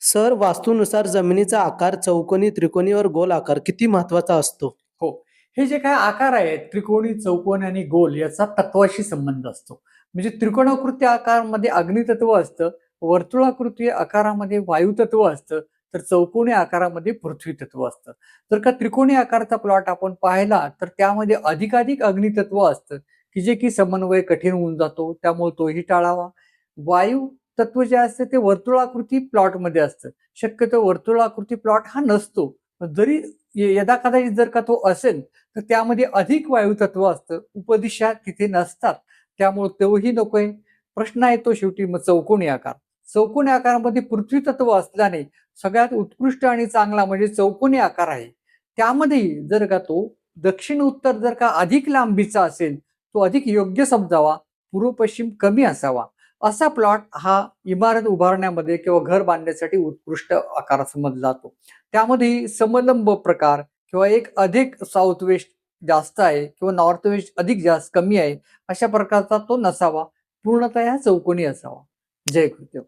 Sir वास्तूनुसार जमिनीचा आकार चौकोनी त्रिकोणी वर गोल आकार किती महत्त्वाचा असतो? हो. हे जे काय आकार आहेत त्रिकोणी चौकोनी आणि गोल याचा तत्वाशी संबंध असतो. म्हणजे त्रिकोणाकृती आकारामध्ये अग्नितत्व असतं वर्तुळाकृती आकारामध्ये वायुतत्व असतं तर चौकोनी आकारामध्ये पृथ्वी तत्व असतं. जर का त्रिकोणी आकाराचा प्लॉट आपण पाहिला तर त्यामध्ये अधिकाधिक अग्नितत्व असतं की जे की समन्वय कठीण होऊन जातो त्यामुळे तोही टाळावा. वायू तत्व जे असतं ते वर्तुळाकृती प्लॉटमध्ये असतं. शक्यतो वर्तुळाकृती प्लॉट हा नसतो. जरी यदा कदाचित जर का तो असेल तर त्यामध्ये अधिक वायुतत्व असतं. उपदिशा तिथे नसतात. त्यामुळे तोही आहे प्रश्न आहे तो शेवटी मग चौकोनी आकार. चौकोनी आकारामध्ये पृथ्वी तत्व असल्याने सगळ्यात उत्कृष्ट आणि चांगला म्हणजे चौकोनी आकार आहे. त्यामध्ये जर का तो दक्षिण उत्तर जर का अधिक लांबीचा असेल तो अधिक योग्य समजावा. पूर्व पश्चिम कमी असावा. असा प्लॉट हा इमारत उभारण्यामध्ये किंवा घर बांधण्यासाठी उत्कृष्ट आकार समजला जातो. त्यामध्ये समलंब प्रकार किंवा एक अधिक साऊथ वेस्ट जास्त आहे किंवा नॉर्थ वेस्ट अधिक जास्त कमी आहे अशा प्रकारचा तो नसावा. पूर्णतः चौकोनी असावा. जय कृत्य